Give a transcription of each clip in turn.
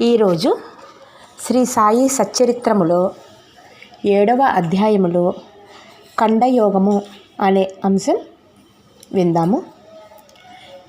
ఈరోజు శ్రీ సాయి సచ్చరిత్రములో ఏడవ అధ్యాయములో ఖండయోగము అనే అంశం విందాము.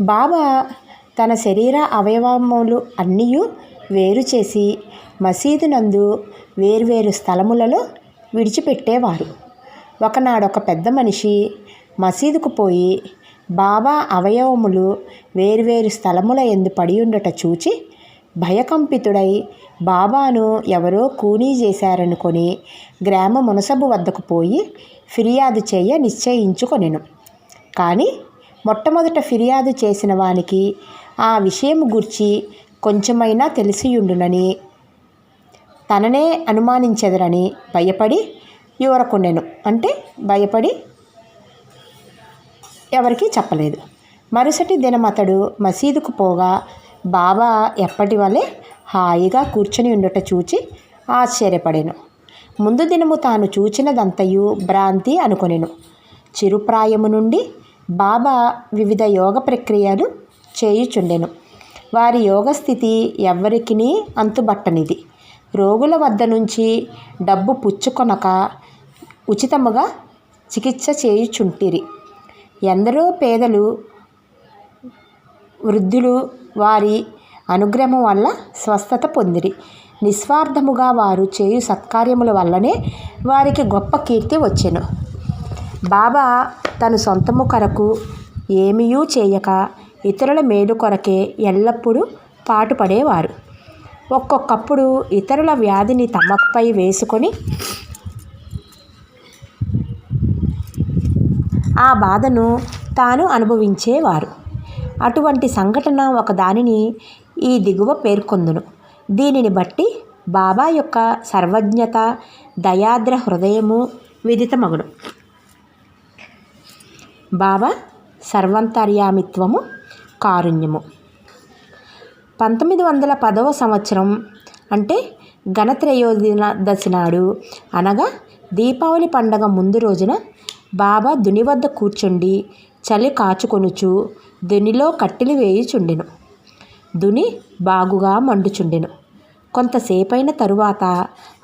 బాబా తన శరీర అవయవములు అన్నీ వేరు చేసి మసీదు నందు వేర్వేరు స్థలములలో విడిచిపెట్టేవారు. ఒకనాడొక పెద్ద మనిషి మసీదుకు పోయి బాబా అవయవములు వేర్వేరు స్థలముల ఎందు పడి ఉండట చూచి భయకంపితుడై బాబాను ఎవరో కూనీ చేశారనుకొని గ్రామ మునసబు వద్దకు పోయి ఫిర్యాదు చేయ నిశ్చయించుకొనెను. కానీ మొట్టమొదట ఫిర్యాదు చేసిన వానికి ఆ విషయం గుర్చి కొంచెమైనా తెలిసియుండునని తననే అనుమానించెదరని భయపడి యువరకొనెను అంటే భయపడి ఎవరికీ చెప్పలేదు. మరుసటి దినం అతడు మసీదుకు పోగా బాబా ఎప్పటి వలె హాయిగా కూర్చొని ఉండట చూచి ఆశ్చర్యపడెను. ముందు దినము తాను చూచినదంతయు భ్రాంతి అనుకొనెను. చిరుప్రాయము నుండి బాబా వివిధ యోగ ప్రక్రియలు చేయుచుండెను. వారి యోగ స్థితి ఎవ్వరికిని అంతుబట్టనిది. రోగుల వద్ద నుంచి డబ్బు పుచ్చుకొనక ఉచితముగా చికిత్స చేయుచుంటిరి. ఎందరో పేదలు వృద్ధులు వారి అనుగ్రహం వల్ల స్వస్థత పొందిరి. నిస్వార్థముగా వారు చేయు సత్కార్యముల వల్లనే వారికి గొప్ప కీర్తి వచ్చెను. బాబా తన సొంతము కొరకు ఏమీయూ చేయక ఇతరుల మేలు కొరకే ఎల్లప్పుడూ పాటుపడేవారు. ఒక్కొక్కప్పుడు ఇతరుల వ్యాధిని తమపై వేసుకొని ఆ బాధను తాను అనుభవించేవారు. అటువంటి సంఘటన ఒక దానిని ఈ దిగువ పేర్కొందును. దీనిని బట్టి బాబా యొక్క సర్వజ్ఞత దయాద్ర హృదయము విదితమగును. బాబా సర్వంతర్యామిత్వము కారుణ్యము. పంతొమ్మిది వందల పదవ సంవత్సరం అంటే గణత్రయోదశి నాడు అనగా దీపావళి పండగ ముందు రోజున బాబా దుని వద్ద కూర్చుండి చలి కాచుకొనుచు దునిలో కట్టెలు వేయుచుండెను దుని బాగుగా మండుచుండెను. కొంతసేపైన తరువాత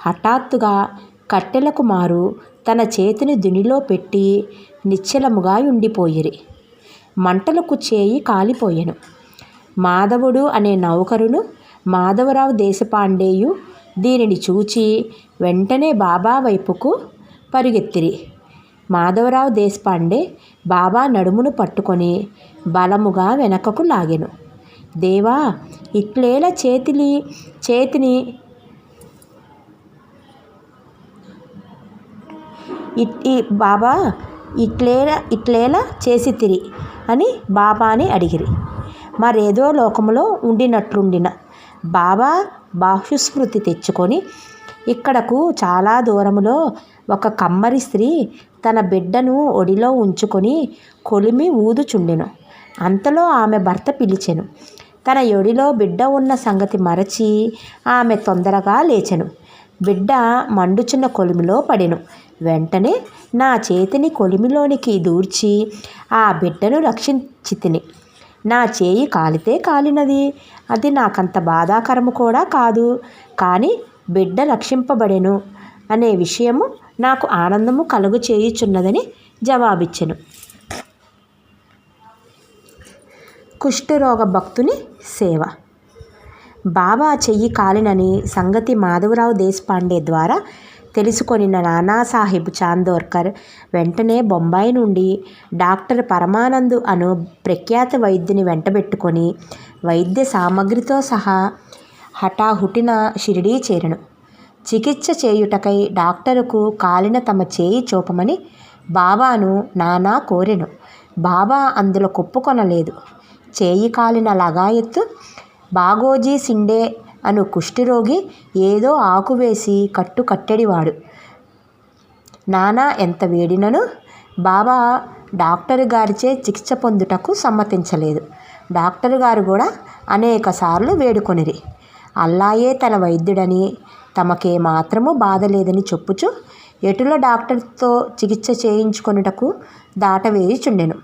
హఠాత్తుగా కట్టెలకు మారు తన చేతిని దునిలో పెట్టి నిశ్చలముగా ఉండిపోయిరి మంటలకు చేయి కాలిపోయెను. మాధవుడు అనే నౌకరును మాధవరావు దేశపాండేయు దీనిని చూచి వెంటనే బాబా వైపుకు పరుగెత్తిరి. మాధవరావు దేశపాండే బాబా నడుమును పట్టుకొని బలముగా వెనకకు లాగెను. దేవా ఇట్లేల చేతిని చేతిని ఇట్టి బాబా ఇట్లేలా ఇట్లేలా చేసి తిరి అని బాబాని అడిగిరి. మరేదో లోకములో ఉండినట్లుండిన బాబా బాహుస్మృతి తెచ్చుకొని ఇక్కడకు చాలా దూరములో ఒక కమ్మరి స్త్రీ తన బిడ్డను ఒడిలో ఉంచుకొని కొలిమి ఊదుచుండెను. అంతలో ఆమె భర్త పిలిచెను. తన ఒడిలో బిడ్డ ఉన్న సంగతి మరచి ఆమె తొందరగా లేచెను. బిడ్డ మండుచున్న కొలిమిలో పడెను. వెంటనే నా చేతిని కొలిమిలోనికి దూర్చి ఆ బిడ్డను రక్షించితిని. నా చేయి కాలితే కాలినది. అది నాకంత బాధాకరము కూడా కాదు. కానీ బిడ్డ రక్షింపబడెను అనే విషయము నాకు ఆనందము కలుగు చేయుచున్నదని జవాబిచ్చెను. కుష్ఠరోగ భక్తుని సేవ. బాబా చెయ్యి కాలినని సంగతి మాధవరావు దేశపాండే ద్వారా తెలుసుకొని నానాసాహెబ్ చాందోర్కర్ వెంటనే బొంబాయి నుండి డాక్టర్ పరమానంద్ అను ప్రఖ్యాత వైద్యుని వెంటబెట్టుకొని వైద్య సామగ్రితో సహా హఠాహుటిన షిరిడీ చేరను. చికిత్స చేయుటకై డాక్టరుకు కాలిన తమ చేయి చూపమని బాబాను నానా కోరెను. బాబా అందులో కొప్పుకొనలేదు. చేయి కాలిన లగాయత్తు బాగోజీ సిండే అను కుష్ఠిరోగి ఏదో ఆకు వేసి కట్టు కట్టెడివాడు. నానా ఎంత వేడినను? బాబా డాక్టర్ గారిచే చికిత్స పొందుటకు సమ్మతించలేదు. డాక్టర్ గారు కూడా అనేక సార్లు వేడుకొనిరి. అల్లాయే తన వైద్యుడని తమకే మాత్రము బాధ లేదని చెప్పుచు ఎటుల డాక్టర్తో చికిత్స చేయించుకొనుటకు దాటవేయుచుండెను.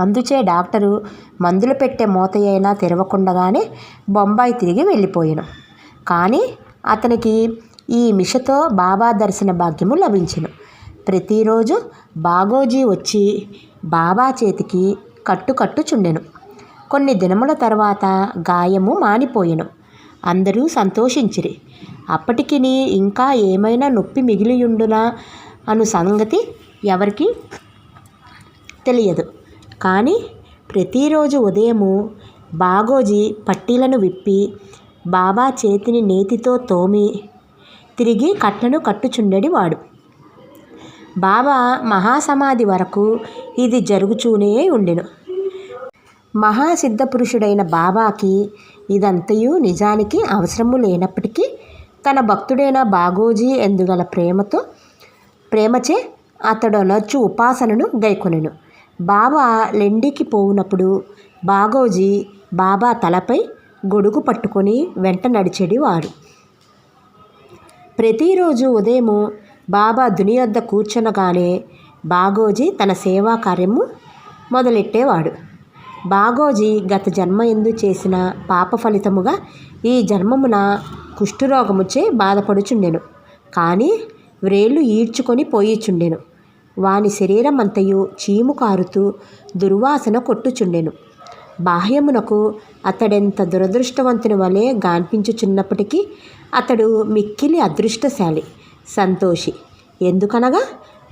అందుచే డాక్టరు మందులు పెట్టే మూతయైనా తెరవకుండగానే బొంబాయి తిరిగి వెళ్ళిపోయాను. కానీ అతనికి ఈ మిషతో బాబా దర్శన భాగ్యము లభించెను. ప్రతిరోజు బాగోజీ వచ్చి బాబా చేతికి కట్టుకట్టుచుండెను. కొన్ని దినముల తర్వాత గాయము మానిపోయెను. అందరూ సంతోషించిరి. అప్పటికి ఇంకా ఏమైనా నొప్పి మిగిలియుండునా అను సంగతి ఎవరికి తెలియదు. కానీ ప్రతిరోజు ఉదయము బాగోజీ పట్టీలను విప్పి బాబా చేతిని నేతితో తోమి తిరిగి కట్లను కట్టుచుండెడి వాడు. బాబా మహాసమాధి వరకు ఇది జరుగుచూనే ఉండెను. మహాసిద్ధపురుషుడైన బాబాకి ఇదంతయు నిజానికి అవసరము లేనప్పటికీ తన భక్తుడైన బాగోజీ ఎందుగల ప్రేమతో ప్రేమచే అతడు నచ్చు ఉపాసనను గైకొనెను. బాబా లెండికి పోవునప్పుడు బాగోజీ బాబా తలపై గొడుగు పట్టుకొని వెంట నడిచెడివాడు. ప్రతిరోజు ఉదయము బాబా దుని వద్ద కూర్చునగానే బాగోజీ తన సేవా కార్యము మొదలెట్టేవాడు. బాగోజీ గత జన్మ ఎందు చేసిన పాప ఫలితముగా ఈ జన్మమున కుష్ఠరోగముచే బాధపడుచుండెను. కానీ వ్రేళ్ళు ఈడ్చుకొని పోయిచుండెను. వాని శరీరమంతయు చీము కారుతూ దుర్వాసన కొట్టుచుండెను. బాహ్యమునకు అతడెంత దురదృష్టవంతుని వలె గాన్పించుచున్నప్పటికీ అతడు మిక్కిలి అదృష్టశాలి సంతోషి. ఎందుకనగా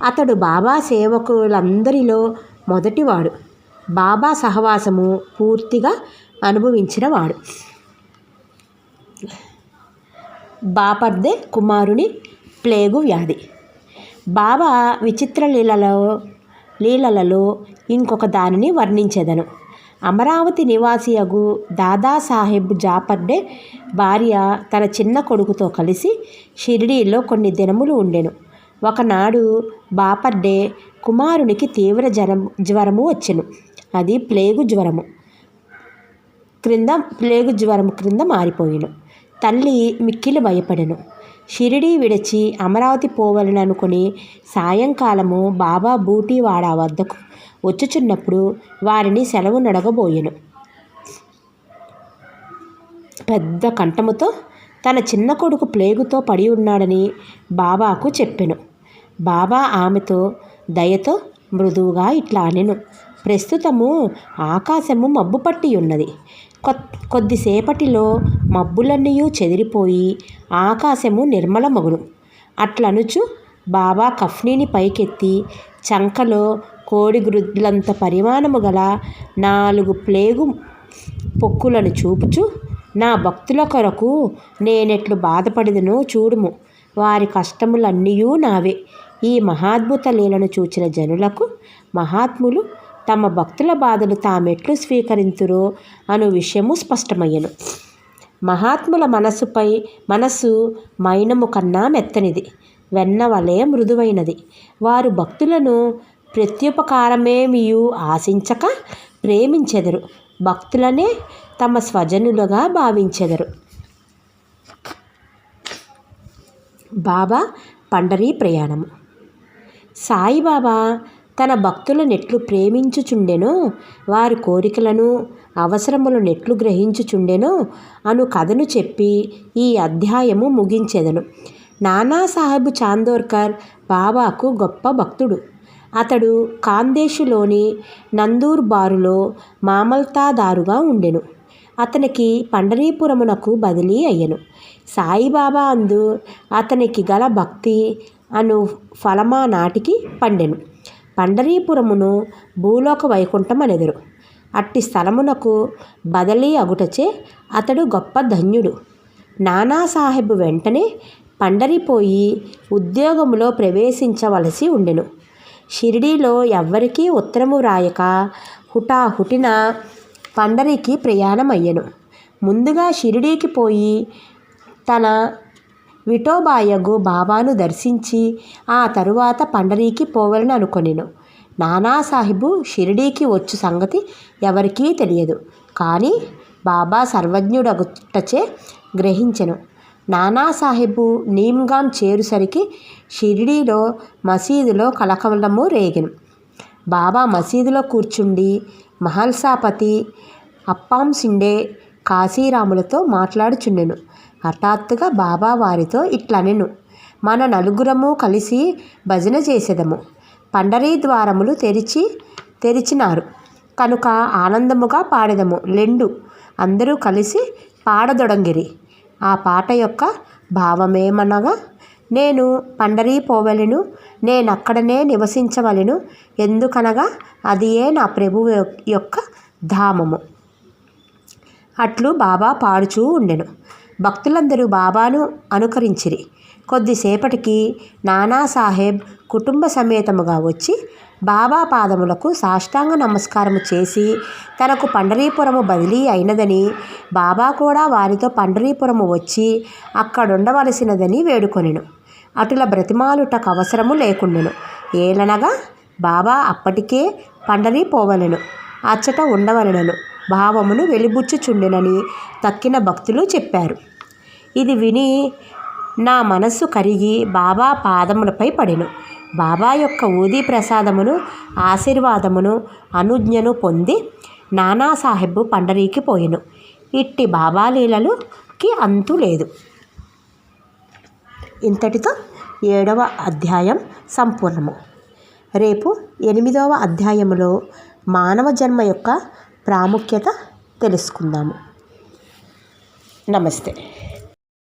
అతడు బాబా సేవకులందరిలో మొదటివాడు. బాబా సహవాసము పూర్తిగా అనుభవించినవాడు. బాపర్దే కుమారుని ప్లేగు వ్యాధి. బాబా విచిత్ర లీలలో లీలలలో ఇంకొక దానిని వర్ణించెదను. అమరావతి నివాసియగు దాదాసాహెబ్ జాపర్డే భార్య తన చిన్న కొడుకుతో కలిసి షిరిడీలో కొన్ని దినములు ఉండెను. ఒకనాడు బాపర్డే కుమారునికి తీవ్ర జ్వరం జ్వరము వచ్చెను. అది ప్లేగు జ్వరము. క్రింద ప్లేగు జ్వరము క్రింద మారిపోయిను. తల్లి మిక్కిలి భయపడెను. షిరిడీ విడిచి అమరావతి పోవలననుకుని సాయంకాలము బాబా బూటీవాడ వద్దకు వచ్చుచున్నప్పుడు వారిని సెలవు నడగబోయెను. పెద్ద కంఠముతో తన చిన్న కొడుకు ప్లేగుతో పడి ఉన్నాడని బాబాకు చెప్పెను. బాబా ఆమెతో దయతో మృదువుగా ఇట్లా అనెను ప్రస్తుతము ఆకాశము మబ్బు పట్టి ఉన్నది. కొద్దిసేపటిలో మబ్బులన్నీ చెదిరిపోయి ఆకాశము నిర్మలమగును. అట్లనుచు బాబా కఫ్నీని పైకెత్తి చంకలో కోడి గుడ్లంత పరిమాణము గల నాలుగు ప్లేగు పొక్కులను చూపుచు నా భక్తుల కొరకు నేనెట్లు బాధపడిదనో చూడుము. వారి కష్టములన్నీయూ నావే. ఈ మహాద్భుత లీలను చూచిన జనులకు మహాత్ములు తమ భక్తుల బాధలు తామెట్లు స్వీకరింతురో అను విషయము స్పష్టమయ్యను. మహాత్ముల మనస్సుపై మనస్సు మైనము కన్నా మెత్తనిది. వెన్న వలె మృదువైనది. వారు భక్తులను ప్రత్యుపకారమేమియు ఆశించక ప్రేమించెదరు. భక్తులనే తమ స్వజనులుగా భావించెదరు. బాబా పండరీ ప్రయాణము. సాయిబాబా తన భక్తులనెట్లు ప్రేమించుచుండెనో వారి కోరికలను అవసరములు నెట్లు గ్రహించుచుండెనో అను కథను చెప్పి ఈ అధ్యాయము ముగించెదను. నానాసాహెబ్ చాందోర్కర్ బాబాకు గొప్ప భక్తుడు. అతడు కాందేశులోని నందూర్ బారులో మామల్తాదారుగా ఉండెను. అతనికి పండరీపురమునకు బదిలీ అయ్యను. సాయిబాబా అందు అతనికి గల భక్తి అను ఫలమా నాటికి పండెను. పండరీపురమును భూలోక వైకుంఠం అట్టి స్థలమునకు బదిలీ అగుటచే అతడు గొప్ప ధన్యుడు. నానాసాహెబ్ వెంటనే పండరిపోయి ఉద్యోగములో ప్రవేశించవలసి ఉండెను. షిరిడీలో ఎవ్వరికీ ఉత్తరము రాయక హుటాహుటిన పండరికి ప్రయాణమయ్యను. ముందుగా షిరిడీకి పోయి తన విఠోబాయగు బాబాను దర్శించి ఆ తరువాత పండరీకి పోవాలని అనుకొనెను. నానాసాహెబు షిరిడీకి వచ్చు సంగతి ఎవరికీ తెలియదు. కానీ బాబా సర్వజ్ఞుడగుటచే గ్రహించెను. నానాసాహెబు నీమ్గాం చేరుసరికి షిరిడీలో మసీదులో కలకలము రేగెను. బాబా మసీదులో కూర్చుండి మహల్సాపతి అప్పాం సిండే కాశీరాములతో మాట్లాడుచుండెను. హఠాత్తుగా బాబా వారితో ఇట్లనెను మన నలుగురము కలిసి భజన చేసేదము. పండరీ ద్వారములు తెరిచి తెరిచినారు. కనుక ఆనందముగా పాడెదము. లెండు. అందరూ కలిసి పాడదొడంగిరి. ఆ పాట యొక్క భావమేమనగా నేను పండరీ పోవలెను నేనక్కడనే నివసించవలెను ఎందుకనగా అదియే నా ప్రభువు యొక్క ధామము. అట్లు బాబా పాడుచూ ఉండెను. భక్తులందరూ బాబాను అనుకరించిరి. కొద్దిసేపటికి నానాసాహెబ్ కుటుంబ సమేతముగా వచ్చి బాబా పాదములకు సాష్టాంగ నమస్కారము చేసి తనకు పండరీపురము బదిలీ అయినదని బాబా కూడా వారితో పండరీపురము వచ్చి అక్కడుండవలసినదని వేడుకొనెను. అటుల బ్రతిమాలుటకు అవసరము లేకుండెను. ఏలనగా బాబా అప్పటికే పండరీ పోవలెను అచ్చట ఉండవలెనను. భావమును వెలిబుచ్చుచుండెనని తక్కిన భక్తులు చెప్పారు. ఇది విని నా మనస్సు కరిగి బాబా పాదములపై పడెను. బాబా యొక్క ఊదీ ప్రసాదమును ఆశీర్వాదమును అనుజ్ఞను పొంది నానాసాహెబ్ పండరీకి పోయెను. ఇట్టి బాబా లీలలుకి అంతు లేదు. ఇంతటితో ఏడవ అధ్యాయం సంపూర్ణము. రేపు ఎనిమిదవ అధ్యాయములో మానవ జన్మ యొక్క ప్రాముఖ్యత తెలుసుకుందాము. నమస్తే.